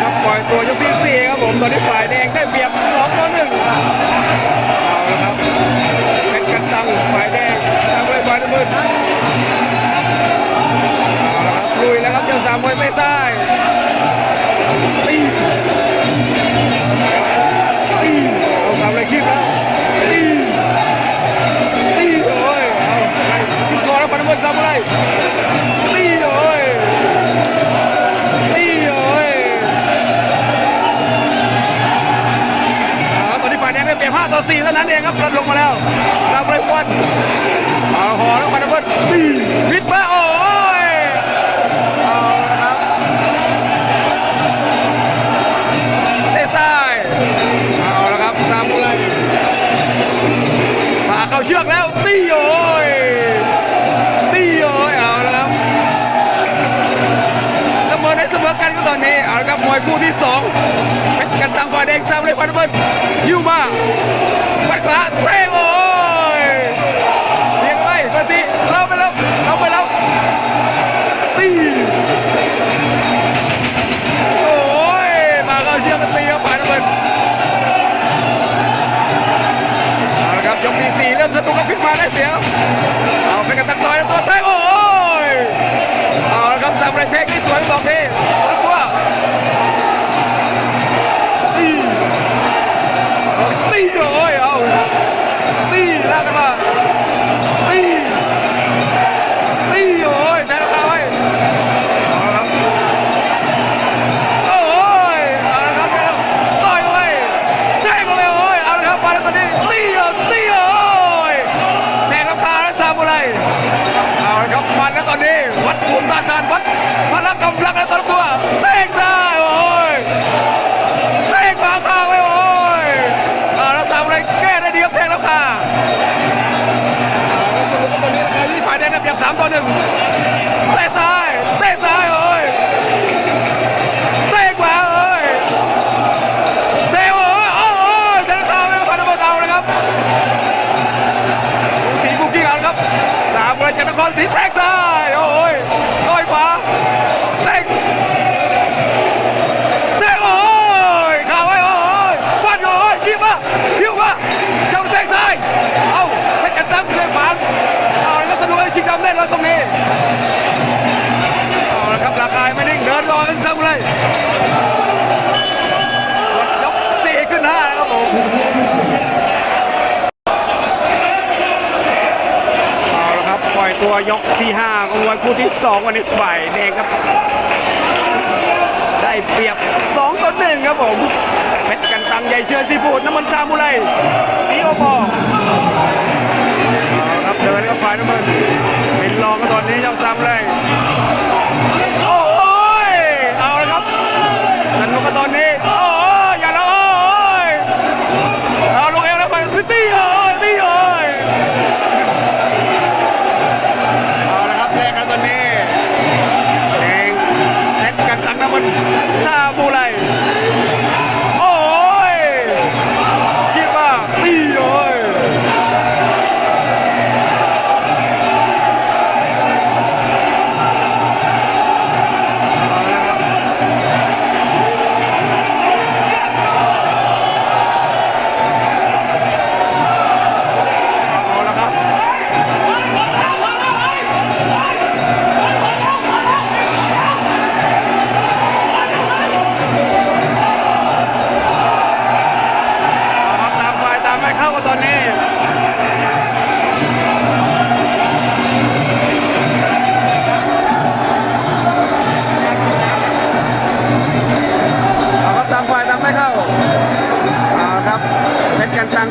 ครับปล่อยตัวยกที่4ครับผม ตอนนี้ฝ่ายแดงได้เปรียบ ต่อ4เท่านั้นเองครับกระลงมาแล้วซาบไรควันเอาหอแล้วควันเพื่อนดีวิทย์มาโอ้ยเอาครับเตะซ้ายเอาแล้วครับซามูไรพาเข้าเชือกแล้วตีโอ้ยตีโอ้ยเอาแล้วครับเสมอได้เสมอกันก็ตอนนี้เอาละครับมวยคู่ที่สอง đi khoan bên vai mà bắt เหลี่ยมสามต่อหนึ่ง ตัวยกที่5ของมวยคู่ที่ 2 วันนี้ฝ่ายแดงครับ ได้เปรียบ 2ต่อ1ครับผมเพชรกันตังใหญ่เชือซีฟูดน้ำมันซามูไรซีโอปอครับเดินกับฝ่ายน้ำมัน everyone. San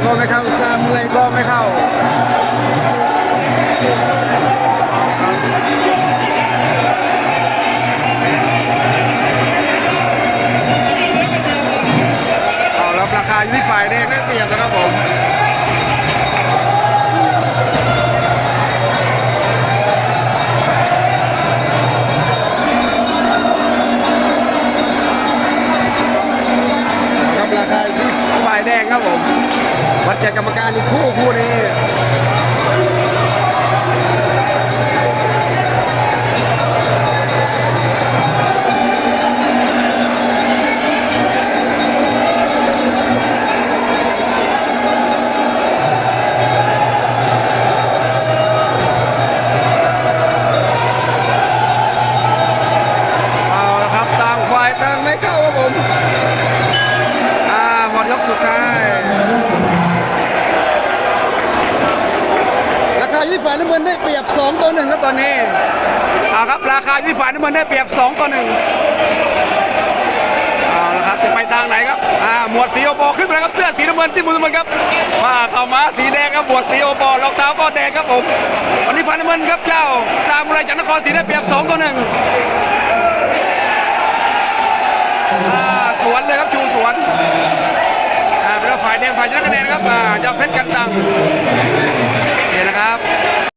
Danny Cole. ายน้ำเงินได้เปรียบ2ต่อ1ครับตอนนี้เอาครับราคาที่ฝ่ายน้ำเงินได้เปรียบ2ต่อ1เอาละครับจะไปทางไหนครับอ่าหมวดสีโอปอขึ้นมาแล้วครับเสื้อสีน้ำเงินที่มือน้ำเงินครับผ้าขาวม้าสีแดงครับหมวดสีโอปอรองเท้าก็แดงครับผมวันนี้ฝ่ายน้ำเงินครับเจ้าซามูไรจากนครศรีได้เปรียบ2ต่อ1อ่าสวนเลยครับชูสวนอ่าเป็นว่าฝ่ายแดงฝ่ายชนะคะแนนครับอ่าเจ้าเพชรกันตังนี่นะครับ